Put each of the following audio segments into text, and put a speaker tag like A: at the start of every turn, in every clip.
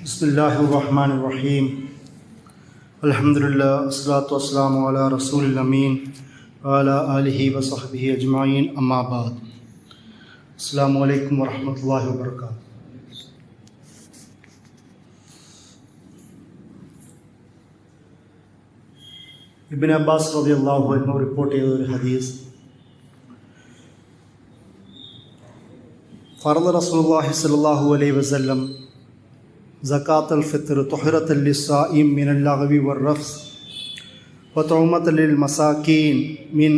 A: بسم الله الرحمن الرحيم الحمد لله والصلاة والسلام على رسول الأمين وعلى آله وصحبه أجمعين أما بعد السلام عليكم ورحمة الله وبركاته ഇബിൻ Abbas റതി അള്ളാഹു എന്ന് report ചെയ്ത ഒരു ഹദീസ് ഫർദ് റസൂലുള്ളാഹി സ്വല്ലല്ലാഹു അലൈഹി വസല്ലം زکوٰۃ الفطر تحرت السّائم من اللغوی والرفس وطعمت للمساکین من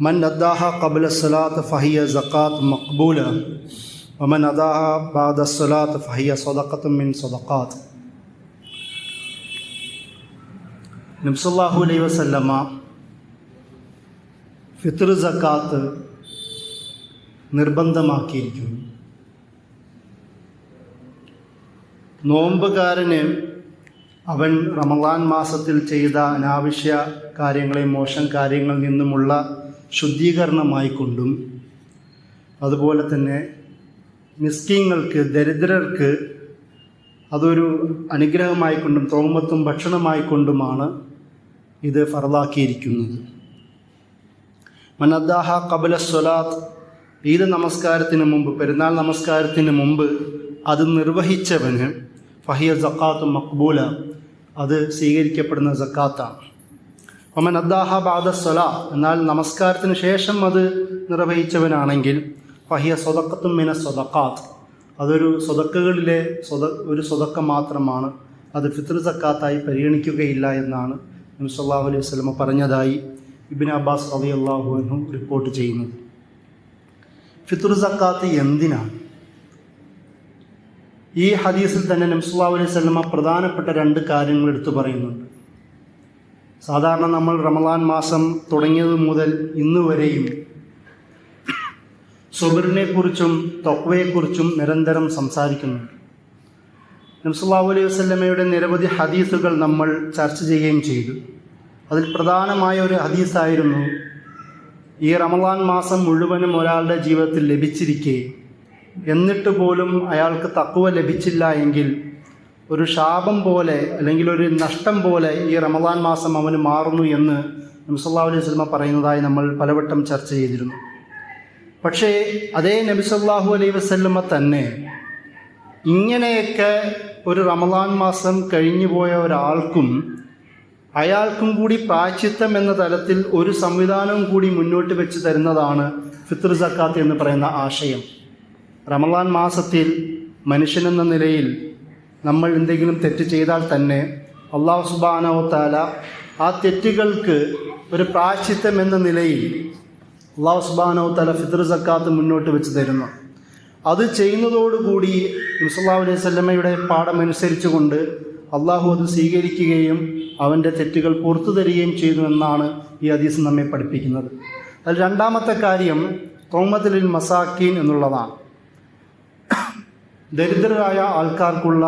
A: من اداحہ قبل صلاۃ فہیہ زکوٰۃ مقبولہ ومن اداحہ بعد صلاۃ فہیہ صدقت من صدقات. نب صلی اللہ علیہ وسلم ಫಿತೃ ಜಕಾತ್ ನಿರ್ಬಂಧ ಮಾಕಿರ್ತೀವಿ നോമ്പുകാരന് അവൻ റമദാൻ മാസത്തിൽ ചെയ്ത അനാവശ്യ കാര്യങ്ങളെ മോശം കാര്യങ്ങളിൽ നിന്നുമുള്ള ശുദ്ധീകരണമായിക്കൊണ്ടും അതുപോലെ തന്നെ മിസ്കിങ്ങൾക്ക് ദരിദ്രർക്ക് അതൊരു അനുഗ്രഹമായിക്കൊണ്ടും തോമത്തും ഭക്ഷണമായിക്കൊണ്ടുമാണ് ഇത് ഫറലാക്കിയിരിക്കുന്നത് മനദ്ദാഹ കബല സ്വലാത്ത്. ഈദ് നമസ്കാരത്തിന് മുമ്പ് പെരുന്നാൾ നമസ്കാരത്തിന് മുമ്പ് അത് നിർവഹിച്ചവന് ഫഹിയ സക്കാത്ത് മക്ബൂല. അത് സ്വീകരിക്കപ്പെടുന്ന സക്കാത്താണ് ഒമൻ അദ്ദാഹ ബാദ സ്വല. എന്നാൽ നമസ്കാരത്തിന് ശേഷം അത് നിർവഹിച്ചവനാണെങ്കിൽ ഫഹിയ സ്വതക്കത്തും മിന സ്വതക്കാത്ത് അതൊരു സ്വതക്കുകളിലെ സ്വത ഒരു സ്വതക്ക മാത്രമാണ്. അത് ഫിത്ർ സക്കാത്തായി പരിഗണിക്കുകയില്ല എന്നാണ് നബ്സല്ലാഹു അലൈഹി വസ്ലമ പറഞ്ഞതായി ഇബിൻ അബ്ബാസ് അലി അള്ളാഹു റിപ്പോർട്ട് ചെയ്യുന്നത്. ഫിത്ർ സക്കാത്ത് എന്തിനാണ്? ഈ ഹദീസിൽ തന്നെ നംസുല്ലാ അലൈഹി സ്വലമ പ്രധാനപ്പെട്ട രണ്ട് കാര്യങ്ങൾ എടുത്തു പറയുന്നുണ്ട്. സാധാരണ നമ്മൾ റമദാൻ മാസം തുടങ്ങിയത് മുതൽ ഇന്ന് വരെയും സുബറിനെ കുറിച്ചും തൊക്വയെക്കുറിച്ചും നിരന്തരം സംസാരിക്കുന്നുണ്ട്. നംസുല്ലാ അലൈഹി വസ്ലമയുടെ നിരവധി ഹദീസുകൾ നമ്മൾ ചർച്ച ചെയ്യുകയും ചെയ്തു. അതിൽ പ്രധാനമായ ഒരു ഹദീസായിരുന്നു ഈ റമദാൻ മാസം മുഴുവനും ഒരാളുടെ ജീവിതത്തിൽ ലഭിച്ചിരിക്കെ എന്നിട്ട് പോലും അയാൾക്ക് തക്കുവ ലഭിച്ചില്ല എങ്കിൽ ഒരു ശാപം പോലെ അല്ലെങ്കിൽ ഒരു നഷ്ടം പോലെ ഈ റമദാൻ മാസം അവന് മാറുന്നു എന്ന് നബിസല്ലാ അലൈഹി സ്വലമ പറയുന്നതായി നമ്മൾ പലവട്ടം ചർച്ച ചെയ്തിരുന്നു. പക്ഷേ അതേ നബി സല്ലാഹു അലൈഹി വസ്ല്ലമ്മ തന്നെ ഇങ്ങനെയൊക്കെ ഒരു റമദാൻ മാസം കഴിഞ്ഞു പോയ ഒരാൾക്കും അയാൾക്കും കൂടി പ്രായച്ചിത്തം എന്ന തലത്തിൽ ഒരു സംവിധാനവും കൂടി മുന്നോട്ട് വെച്ച് തരുന്നതാണ് ഫിത്ർ സക്കാത്ത് എന്ന് പറയുന്ന ആശയം. റമദാൻ മാസത്തിൽ മനുഷ്യനെന്ന നിലയിൽ നമ്മൾ എന്തെങ്കിലും തെറ്റ് ചെയ്താൽ തന്നെ അള്ളാഹു സുബാനോ താല ആ തെറ്റുകൾക്ക് ഒരു പ്രാശ്ചിത്തം എന്ന നിലയിൽ അള്ളാഹു സുബാനോ താല ഫിത്ർ സക്കാത്ത് മുന്നോട്ട് വെച്ച് തരുന്നു. അത് ചെയ്യുന്നതോടുകൂടി മുസല്ലാ അലൈഹി സ്വല്ലമ്മയുടെ പാഠമനുസരിച്ചുകൊണ്ട് അള്ളാഹു അത് സ്വീകരിക്കുകയും അവന്റെ തെറ്റുകൾ പുറത്തു തരികയും ചെയ്തു എന്നാണ് ഈ ഹദീസ് നമ്മെ പഠിപ്പിക്കുന്നത്. അതിൽ രണ്ടാമത്തെ കാര്യം തോമത്തലിൽ മസാക്കീൻ എന്നുള്ളതാണ്. ദരിദ്രരായ ആൾക്കാർക്കുള്ള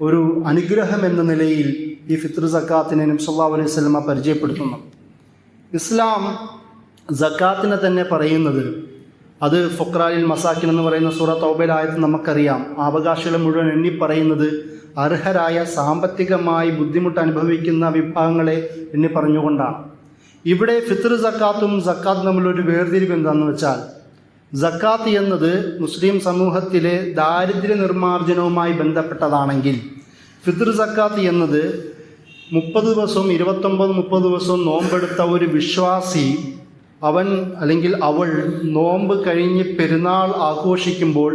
A: ഒരു അനുഗ്രഹം എന്ന നിലയിൽ ഈ ഫിത്ർ സക്കാത്തിനെ നബ്സല്ലാ അലൈഹി സ്വലമ പരിചയപ്പെടുത്തുന്നു. ഇസ്ലാം സക്കാത്തിനെ തന്നെ പറയുന്നത് അത് ഫുക്രാലിൽ മസാക്കിൻ എന്ന് പറയുന്ന സൂറ തൗബയിലായത് നമുക്കറിയാം. അവകാശികളെ മുഴുവൻ എണ്ണി പറയുന്നത് അർഹരായ സാമ്പത്തികമായി ബുദ്ധിമുട്ട് അനുഭവിക്കുന്ന വിഭാഗങ്ങളെ എണ്ണി പറഞ്ഞുകൊണ്ടാണ്. ഇവിടെ ഫിത്ർ സക്കാത്തും സക്കാത്തും തമ്മിലൊരു വേർതിരിവ് എന്താണെന്ന് വെച്ചാൽ സക്കാത്ത് എന്നത് മുസ്ലിം സമൂഹത്തിലെ ദാരിദ്ര്യ നിർമ്മാർജനവുമായി ബന്ധപ്പെട്ടതാണെങ്കിൽ ഫിത്ർ സക്കാത്ത് എന്നത് മുപ്പത് ദിവസവും ഇരുപത്തൊമ്പത് മുപ്പത് ദിവസവും നോമ്പെടുത്ത ഒരു വിശ്വാസി അവൻ അല്ലെങ്കിൽ അവൾ നോമ്പ് കഴിഞ്ഞ് പെരുന്നാൾ ആഘോഷിക്കുമ്പോൾ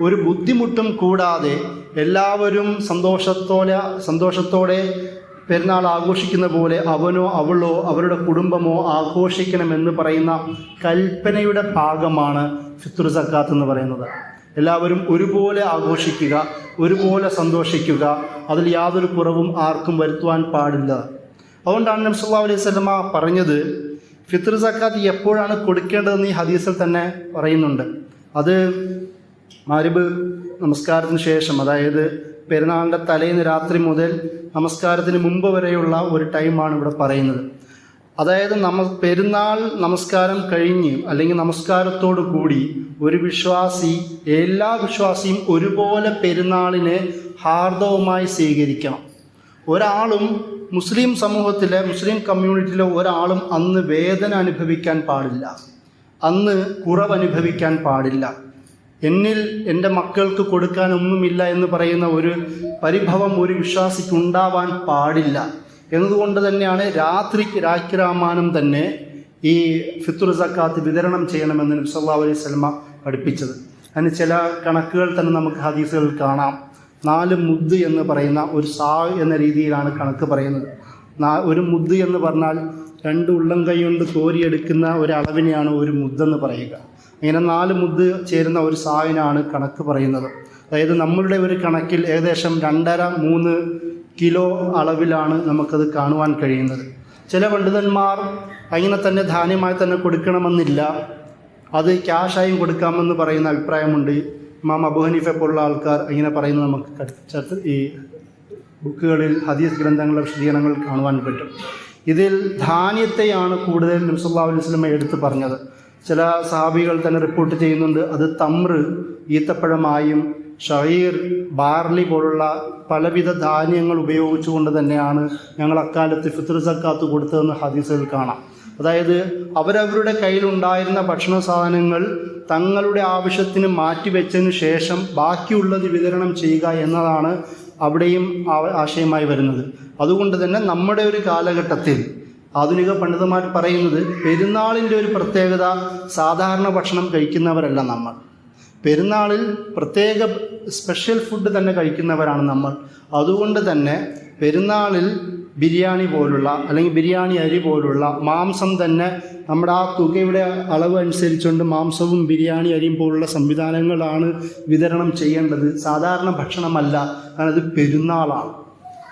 A: ഒരു ബുദ്ധിമുട്ടും കൂടാതെ എല്ലാവരും സന്തോഷത്തോടെ സന്തോഷത്തോടെ പെരുന്നാൾ ആഘോഷിക്കുന്ന പോലെ അവനോ അവളോ അവരുടെ കുടുംബമോ ആഘോഷിക്കണമെന്ന് പറയുന്ന കൽപ്പനയുടെ ഭാഗമാണ് ഫിത്തുർ സക്കാത്ത് എന്ന് പറയുന്നത്. എല്ലാവരും ഒരുപോലെ ആഘോഷിക്കുക ഒരുപോലെ സന്തോഷിക്കുക. അതിൽ യാതൊരു കുറവും ആർക്കും വരുത്തുവാൻ പാടില്ല. അതുകൊണ്ടാണ് നബ്സല്ലാ അലൈഹി സ്വലമ പറഞ്ഞത് ഫിത്ർ സക്കാത്ത് എപ്പോഴാണ് കൊടുക്കേണ്ടതെന്ന് ഈ ഹദീസിൽ തന്നെ പറയുന്നുണ്ട്. അത് മാരിബ് നമസ്കാരത്തിന് ശേഷം അതായത് പെരുന്നാളിന്റെ തലേന്ന് രാത്രി മുതൽ നമസ്കാരത്തിന് മുമ്പ് വരെയുള്ള ഒരു ടൈമാണ് ഇവിടെ പറയുന്നത്. അതായത് നമ പെരുന്നാൾ നമസ്കാരം കഴിഞ്ഞ് അല്ലെങ്കിൽ നമസ്കാരത്തോടു കൂടി ഒരു വിശ്വാസി എല്ലാ വിശ്വാസിയും ഒരുപോലെ പെരുന്നാളിനെ ഹാർദവുമായി സ്വീകരിക്കണം. ഒരാളും മുസ്ലിം സമൂഹത്തിലെ മുസ്ലിം കമ്മ്യൂണിറ്റിയിലെ ഒരാളും അന്ന് വേദന അനുഭവിക്കാൻ പാടില്ല. അന്ന് കുറവനുഭവിക്കാൻ പാടില്ല. എന്നിൽ എന്റെ മക്കൾക്ക് കൊടുക്കാനൊന്നുമില്ല എന്ന് പറയുന്ന ഒരു പരിഭവം ഒരു വിശ്വാസിക്കുണ്ടാവാൻ പാടില്ല. എന്നതുകൊണ്ട് തന്നെയാണ് രാത്രിക്ക് രാഖിരാമാനം തന്നെ ഈ ഫിത്തുർ സക്കാത്ത് വിതരണം ചെയ്യണമെന്ന് നബി സല്ലല്ലാഹു അലൈഹി സ്വലമ പഠിപ്പിച്ചത്. അതിന് ചില കണക്കുകൾ തന്നെ നമുക്ക് ഹദീസുകളിൽ കാണാം. നാല് മുദ് എന്ന് പറയുന്ന ഒരു സാ എന്ന രീതിയിലാണ് കണക്ക് പറയുന്നത്. ഒരു മുദ് എന്ന് പറഞ്ഞാൽ രണ്ട് ഉള്ളം കൈ കൊണ്ട് കോരിയെടുക്കുന്ന ഒരളവിനെയാണ് ഒരു മുദ്ദെന്ന് പറയുക. ഇങ്ങനെ നാല് മുദ് ചേരുന്ന ഒരു സാവിനാണ് കണക്ക് പറയുന്നത്. അതായത് നമ്മളുടെ ഒരു കണക്കിൽ ഏകദേശം രണ്ടര മൂന്ന് കിലോ അളവിലാണ് നമുക്കത് കാണുവാൻ കഴിയുന്നത്. ചില പണ്ഡിതന്മാർ അങ്ങനെ തന്നെ ധാന്യമായി തന്നെ കൊടുക്കണമെന്നില്ല. അത് ക്യാഷായും കൊടുക്കാമെന്ന് പറയുന്ന അഭിപ്രായമുണ്ട്. ഇമാം അബു ഹനീഫ പോലുള്ള ആൾക്കാർ ഇങ്ങനെ പറയുന്നത് നമുക്ക് ഈ ബുക്കുകളിൽ ഹദീസ് ഗ്രന്ഥങ്ങളുടെ വിശദീകരണങ്ങൾ കാണുവാൻ പറ്റും. ഇതിൽ ധാന്യത്തെയാണ് കൂടുതൽ നബ്സല്ലാ അലൈഹി എടുത്തു പറഞ്ഞത്. ചില സഹാബികൾ തന്നെ റിപ്പോർട്ട് ചെയ്യുന്നുണ്ട്. അത് തമ്ര് ഈത്തപ്പഴമായും ഷഹീർ ബാർലി പോലുള്ള പലവിധ ധാന്യങ്ങൾ ഉപയോഗിച്ചുകൊണ്ട് തന്നെയാണ് ഞങ്ങൾ അക്കാലത്ത് ഫിത്ർ സക്കാത്ത് കൊടുത്തതെന്ന് ഹദീസുകൾ കാണാം. അതായത് അവരവരുടെ കയ്യിലുണ്ടായിരുന്ന ഭക്ഷണ സാധനങ്ങൾ തങ്ങളുടെ ആവശ്യത്തിന് മാറ്റിവെച്ചതിന് ശേഷം ബാക്കിയുള്ളത് വിതരണം ചെയ്യുക എന്നതാണ് അവിടെയും ആശയമായി വരുന്നത്. അതുകൊണ്ട് തന്നെ നമ്മുടെ ഒരു കാലഘട്ടത്തിൽ ആധുനിക പണ്ഡിതന്മാർ പറയുന്നത് പെരുന്നാളിന്റെ ഒരു പ്രത്യേകത സാധാരണ ഭക്ഷണം കഴിക്കുന്നവരല്ല നമ്മൾ. പെരുന്നാളിൽ പ്രത്യേക സ്പെഷ്യൽ ഫുഡ് തന്നെ കഴിക്കുന്നവരാണ് നമ്മൾ. അതുകൊണ്ട് തന്നെ പെരുന്നാളിൽ ബിരിയാണി പോലുള്ള അല്ലെങ്കിൽ ബിരിയാണി അരി പോലുള്ള മാംസം തന്നെ നമ്മുടെ ആ തുകയുടെ അളവ് അനുസരിച്ചുകൊണ്ട് മാംസവും ബിരിയാണി അരിയും പോലുള്ള സംവിധാനങ്ങളാണ് വിതരണം ചെയ്യേണ്ടത്. സാധാരണ ഭക്ഷണമല്ല. കാരണം അത് പെരുന്നാളാണ്.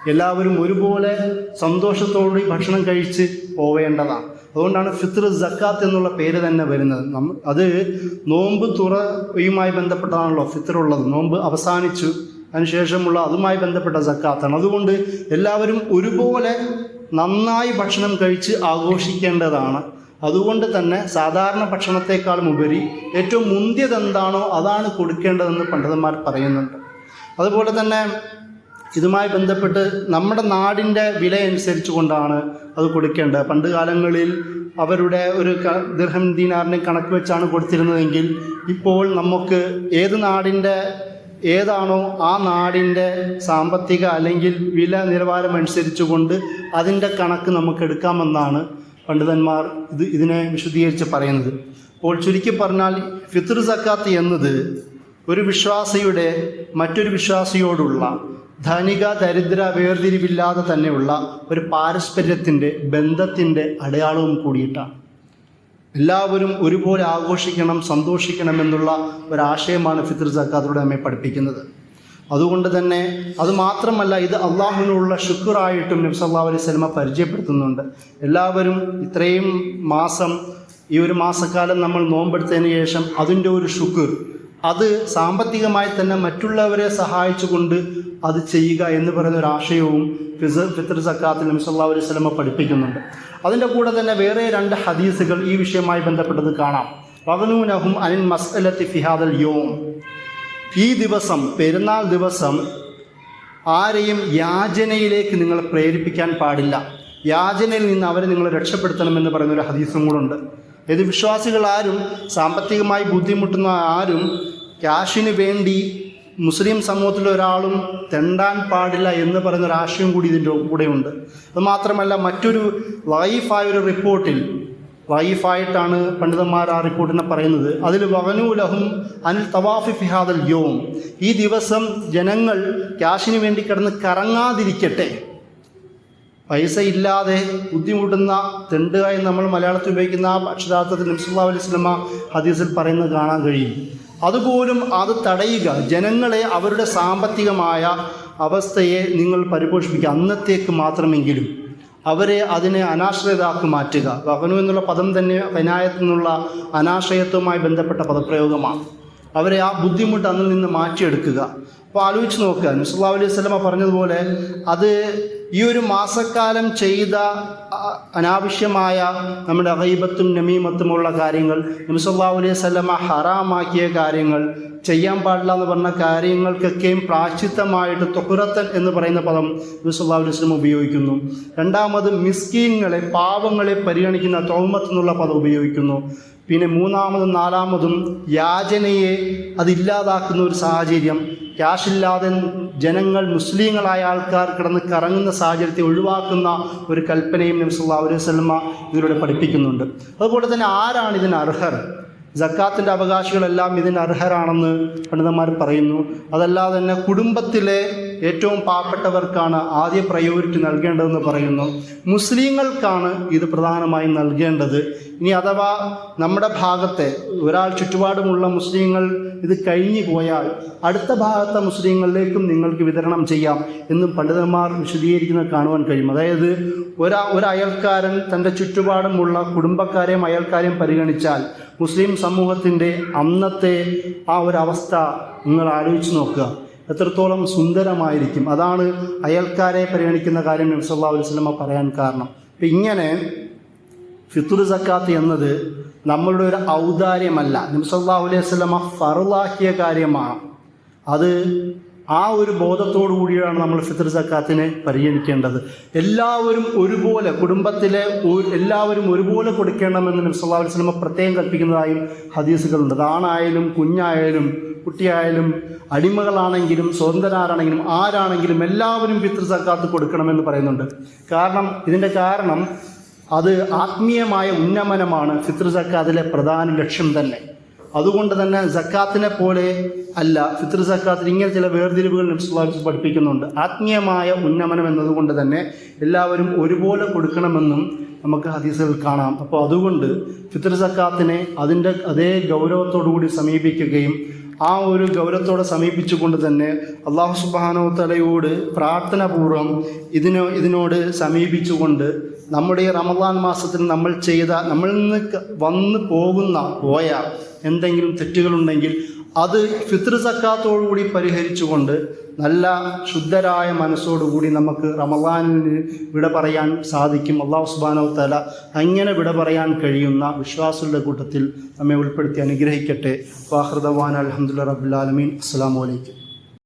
A: എല്ലാവരും ഒരുപോലെ സന്തോഷത്തോടെ ഭക്ഷണം കഴിച്ച് പോവേണ്ടതാണ് അതുകൊണ്ടാണ് ഫിത്ർ ജക്കാത്ത് എന്നുള്ള പേര് തന്നെ വരുന്നത്. നമ്മ അത് നോമ്പ് തുറയുമായി ബന്ധപ്പെട്ടതാണല്ലോ ഫിത്ർ ഉള്ളത് നോമ്പ് അവസാനിച്ചു. അതിനുശേഷമുള്ള അതുമായി ബന്ധപ്പെട്ട ജക്കാത്താണ് അതുകൊണ്ട് എല്ലാവരും ഒരുപോലെ നന്നായി ഭക്ഷണം കഴിച്ച് ആഘോഷിക്കേണ്ടതാണ്. അതുകൊണ്ട് തന്നെ സാധാരണ ഭക്ഷണത്തെക്കാളും ഉപരി ഏറ്റവും മുന്തിയതെന്താണോ അതാണ് കൊടുക്കേണ്ടതെന്ന് പണ്ഡിതന്മാർ പറയുന്നുണ്ട്. അതുപോലെ തന്നെ ഇതുമായി ബന്ധപ്പെട്ട് നമ്മുടെ നാടിന്റെ വില അനുസരിച്ച് കൊണ്ടാണ് അത് കൊടുക്കേണ്ടത്. പണ്ട് കാലങ്ങളിൽ അവരുടെ ഒരു ദിർഹം ദീനാറിനെ കണക്ക് വെച്ചാണ് കൊടുത്തിരുന്നതെങ്കിൽ ഇപ്പോൾ നമുക്ക് ഏത് നാടിന്റെ ഏതാണോ ആ നാടിന്റെ സാമ്പത്തിക അല്ലെങ്കിൽ വില നിലവാരം അനുസരിച്ച് കൊണ്ട് അതിന്റെ കണക്ക് നമുക്ക് എടുക്കാമെന്നാണ് പണ്ഡിതന്മാർ ഇത് ഇതിനെ വിശദീകരിച്ച് പറയുന്നത്. അപ്പോൾ ചുരുക്കി പറഞ്ഞാൽ ഫിത്ർ സക്കാത്ത് എന്നത് ഒരു വിശ്വാസിയുടെ മറ്റൊരു വിശ്വാസിയോടുള്ള ധനിക ദരിദ്ര വേർതിരിവില്ലാതെ തന്നെയുള്ള ഒരു പാരസ്പര്യത്തിന്റെ ബന്ധത്തിന്റെ അടയാളവും കൂടിയിട്ടാണ് എല്ലാവരും ഒരുപോലെ ആഘോഷിക്കണം സന്തോഷിക്കണം എന്നുള്ള ഒരാശയമാണ് ഫിത്ർ സക്കാത്തിലൂടെ നമ്മെ പഠിപ്പിക്കുന്നത്. അതുകൊണ്ട് തന്നെ അത് മാത്രമല്ല ഇത് അള്ളാഹുവിനുള്ള ശുക്റായിട്ടും നബ്സ് അള്ളാഹു അലൈഹി സ്വലമ പരിചയപ്പെടുത്തുന്നുണ്ട്. എല്ലാവരും ഇത്രയും മാസം ഈ ഒരു മാസക്കാലം നമ്മൾ നോമ്പെടുത്തതിന് ശേഷം അതിന്റെ ഒരു ശുക്ർ അത് സാമ്പത്തികമായി തന്നെ മറ്റുള്ളവരെ സഹായിച്ചുകൊണ്ട് അത് ചെയ്യുക എന്ന് പറയുന്ന ഒരു ആശയവും ഫിസ് ഫിത്ർ സക്കാത്തിൽ നബി സല്ലല്ലാഹു അലൈഹി സ്വലമ പഠിപ്പിക്കുന്നുണ്ട്. അതിന്റെ കൂടെ തന്നെ വേറെ രണ്ട് ഹദീസുകൾ ഈ വിഷയവുമായി ബന്ധപ്പെട്ടത് കാണാം. വകനൂനഹും അനിൽ മസ്അലത്തി ഫിഹാദൽ യോം. ഈ ദിവസം പെരുന്നാൾ ദിവസം ആരെയും യാചനയിലേക്ക് നിങ്ങൾ പ്രേരിപ്പിക്കാൻ പാടില്ല. യാചനയിൽ നിന്ന് അവരെ നിങ്ങൾ രക്ഷപ്പെടുത്തണമെന്ന് പറയുന്ന ഒരു ഹദീസും കൂടെ ഉണ്ട്. ഇത് വിശ്വാസികൾ ആരും സാമ്പത്തികമായി ബുദ്ധിമുട്ടുന്ന ആരും ക്യാഷിന് വേണ്ടി മുസ്ലിം സമൂഹത്തിലെ ഒരാളും തെണ്ടാൻ പാടില്ല എന്ന് പറയുന്ന ഒരു ആശയം കൂടി ഇതിന്റെ കൂടെയുണ്ട്. അത് മാത്രമല്ല മറ്റൊരു ലൈഫായ ഒരു റിപ്പോർട്ടിൽ ലൈഫായിട്ടാണ് പണ്ഡിതന്മാർ ആ റിപ്പോർട്ടിനെ പറയുന്നത്. അതിൽ വകനൂലഹും അനിൽ തവാഫി ഫിഹാദൽ യോം. ഈ ദിവസം ജനങ്ങൾ ക്യാഷിന് വേണ്ടി കിടന്ന് കറങ്ങാതിരിക്കട്ടെ. പൈസ ഇല്ലാതെ ബുദ്ധിമുട്ടുന്ന തെണ്ടുക നമ്മൾ മലയാളത്തിൽ ഉപയോഗിക്കുന്ന ആ അക്ഷരാർത്ഥത്തിൽ നബ്സുല്ലാ അലൈഹി സ്വലമ ഹദീസിൽ പറയുന്നത് കാണാൻ കഴിയും. അതുപോലും അത് തടയുക ജനങ്ങളെ അവരുടെ സാമ്പത്തികമായ അവസ്ഥയെ നിങ്ങൾ പരിപോഷിപ്പിക്കുക. അന്നത്തേക്ക് മാത്രമെങ്കിലും അവരെ അതിനെ അനാശ്രയതാക്കി മാറ്റുക. വകനു എന്നുള്ള പദം തന്നെ എന്നുള്ള അനാശ്രയത്വവുമായി ബന്ധപ്പെട്ട പദപ്രയോഗമാണ്. അവരെ ആ ബുദ്ധിമുട്ട് അന്നിൽ നിന്ന് മാറ്റിയെടുക്കുക. അപ്പോൾ ആലോചിച്ച് നോക്കുക നുസല്ലാ അലൈഹി സ്വലമ പറഞ്ഞതുപോലെ അത് ഈ ഒരു മാസക്കാലം ചെയ്ത അനാവശ്യമായ നമ്മുടെ അഹൈബത്തും നമീമത്തുമുള്ള കാര്യങ്ങൾ നുസല്ലാ അലൈഹി സ്വലമ ഹറാമാക്കിയ കാര്യങ്ങൾ ചെയ്യാൻ പാടില്ല എന്ന് പറഞ്ഞ കാര്യങ്ങൾക്കൊക്കെയും പ്രാശ്ചിത്തമായിട്ട് തൊഹുറത്തൻ എന്ന് പറയുന്ന പദം നുസല്ലാ അലൈഹി സ്വലം ഉപയോഗിക്കുന്നു. രണ്ടാമത് മിസ്കീങ്ങളെ പാവങ്ങളെ പരിഗണിക്കുന്ന തോമത്ത് എന്നുള്ള പദം ഉപയോഗിക്കുന്നു. പിന്നെ മൂന്നാമതും നാലാമതും യാചനയെ അതില്ലാതാക്കുന്ന ഒരു സാഹചര്യം. ക്യാഷില്ലാതെ ജനങ്ങൾ മുസ്ലിങ്ങളായ ആൾക്കാർ കിടന്ന് കറങ്ങുന്ന സാഹചര്യത്തെ ഒഴിവാക്കുന്ന ഒരു കൽപ്പനയും നബ്സുല്ലാ അലൈഹി സ്വലമ ഇതിലൂടെ പഠിപ്പിക്കുന്നുണ്ട്. അതുപോലെ തന്നെ ആരാണ് ഇതിന് അർഹർ? ജക്കാത്തിന്റെ അവകാശികളെല്ലാം ഇതിന് അർഹരാണെന്ന് പണ്ഡിതന്മാർ പറയുന്നു. അതല്ലാതെ തന്നെ കുടുംബത്തിലെ ഏറ്റവും പാവപ്പെട്ടവർക്കാണ് ആദ്യ പ്രയോറിറ്റി നൽകേണ്ടതെന്ന് പറയുന്നു. മുസ്ലിങ്ങൾക്കാണ് ഇത് പ്രധാനമായും നൽകേണ്ടത്. ഇനി അഥവാ നമ്മുടെ ഭാഗത്തെ ഒരാൾ ചുറ്റുപാടുമുള്ള മുസ്ലിങ്ങൾ ഇത് കഴിഞ്ഞു പോയാൽ അടുത്ത ഭാഗത്തെ മുസ്ലിങ്ങളിലേക്കും നിങ്ങൾക്ക് വിതരണം ചെയ്യാം എന്നും പണ്ഡിതന്മാർ വിശദീകരിക്കുന്നത് കാണുവാൻ കഴിയും. അതായത് ഒരാ ഒരു അയൽക്കാരൻ തന്റെ ചുറ്റുപാടുമുള്ള കുടുംബക്കാരെയും അയൽക്കാരെയും പരിഗണിച്ചാൽ മുസ്ലിം സമൂഹത്തിന്റെ അന്നത്തെ ആ ഒരു അവസ്ഥ നിങ്ങൾ ആലോചിച്ച് നോക്കുക. എത്രത്തോളം സുന്ദരമായിരിക്കും. അതാണ് അയൽക്കാരെ പരിഗണിക്കുന്ന കാര്യം നബ്സല്ലാ സ്വലമ പറയാൻ കാരണം. അപ്പം ഇങ്ങനെ ഫിത്തുർ സക്കാത്ത് എന്നത് നമ്മളുടെ ഒരു ഔദാര്യമല്ല. നബ്സല്ലാ അലൈഹി സ്വലമ ഫറുലാക്കിയ കാര്യമാണ്. അത് ആ ഒരു ബോധത്തോടു കൂടിയാണ് നമ്മൾ ഫിത്തർ സക്കാത്തിനെ പരിഗണിക്കേണ്ടത്. എല്ലാവരും ഒരുപോലെ കുടുംബത്തിലെ എല്ലാവരും ഒരുപോലെ കൊടുക്കണമെന്ന് നബ്സല്ലാ സ്വലമ പ്രത്യേകം കൽപ്പിക്കുന്നതായും ഹദീസുകളുണ്ട്. ആണായാലും കുഞ്ഞായാലും കുട്ടിയായാലും അടിമകളാണെങ്കിലും സ്വതന്ത്രരാണെങ്കിലും ആരാണെങ്കിലും എല്ലാവരും ഫിത്തർ സക്കാത്ത് കൊടുക്കണമെന്ന് പറയുന്നുണ്ട്. കാരണം ഇതിന്റെ കാരണം അത് ആത്മീയമായ ഉന്നമനമാണ് ഫിത്ർ സക്കാത്തിലെ പ്രധാന ലക്ഷ്യം തന്നെ. അതുകൊണ്ട് തന്നെ സക്കാത്തിനെ പോലെ അല്ല ഫിത്തർ സക്കാത്തിൽ ഇങ്ങനെ ചില വേർതിരിവുകൾ നബ്സുല്ലാസ് പഠിപ്പിക്കുന്നുണ്ട്. ആത്മീയമായ ഉന്നമനം എന്നതുകൊണ്ട് തന്നെ എല്ലാവരും ഒരുപോലെ കൊടുക്കണമെന്നും നമുക്ക് ഹദീസുകൾ കാണാം. അപ്പോൾ അതുകൊണ്ട് ഫിത്തർ സക്കാത്തിനെ അതിന്റെ അതേ ഗൗരവത്തോടു കൂടി സമീപിക്കുകയും ആ ഒരു ഗൗരവത്തോടെ സമീപിച്ചുകൊണ്ട് തന്നെ അള്ളാഹു സുബാനോ തലയോട് പ്രാർത്ഥനാപൂർവം ഇതിനോ ഇതിനോട് സമീപിച്ചുകൊണ്ട് നമ്മുടെ ഈ റമദാൻ മാസത്തിൽ നമ്മൾ ചെയ്ത നമ്മളിൽ നിന്ന് വന്നു വന്ന് പോകുന്ന പോയ എന്തെങ്കിലും തെറ്റുകളുണ്ടെങ്കിൽ അത് ഫിത്ർ സക്കാത്തോടുകൂടി പരിഹരിച്ചുകൊണ്ട് നല്ല ശുദ്ധരായ മനസ്സോടുകൂടി നമുക്ക് റമദാനിന് വിട പറയാൻ സാധിക്കും. അള്ളാഹു സുബാനോ തല അങ്ങനെ വിട പറയാൻ കഴിയുന്ന വിശ്വാസികളുടെ കൂട്ടത്തിൽ നമ്മെ ഉൾപ്പെടുത്തി അനുഗ്രഹിക്കട്ടെ. വാഹൃദവാൻ അലഹമുല്ല റബുലാലമീൻ അസ്സാം വലൈക്കും